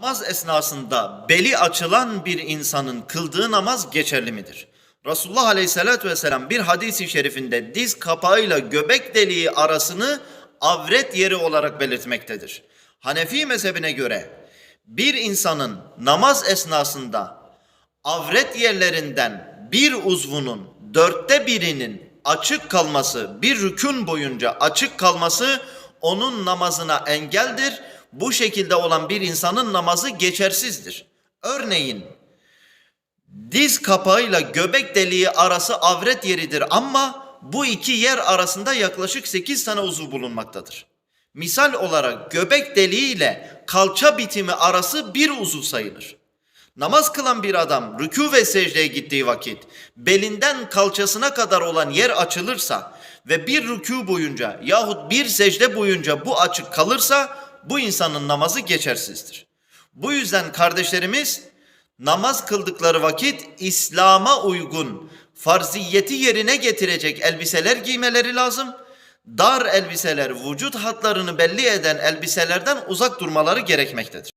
Namaz esnasında beli açılan bir insanın kıldığı namaz geçerli midir? Resulullah Aleyhisselatü Vesselam bir hadisi şerifinde diz kapağıyla göbek deliği arasını avret yeri olarak belirtmektedir. Hanefi mezhebine göre bir insanın namaz esnasında avret yerlerinden bir uzvunun dörtte birinin açık kalması, bir rükün boyunca açık kalması onun namazına engeldir. Bu şekilde olan bir insanın namazı geçersizdir. Örneğin diz kapağıyla göbek deliği arası avret yeridir ama bu iki yer arasında yaklaşık 8 tane uzuv bulunmaktadır. Misal olarak göbek deliği ile kalça bitimi arası bir uzuv sayılır. Namaz kılan bir adam rükû ve secdeye gittiği vakit belinden kalçasına kadar olan yer açılırsa ve bir rükû boyunca yahut bir secde boyunca bu açık kalırsa bu insanın namazı geçersizdir. Bu yüzden kardeşlerimiz namaz kıldıkları vakit İslam'a uygun farziyeti yerine getirecek elbiseler giymeleri lazım. Dar elbiseler, vücut hatlarını belli eden elbiselerden uzak durmaları gerekmektedir.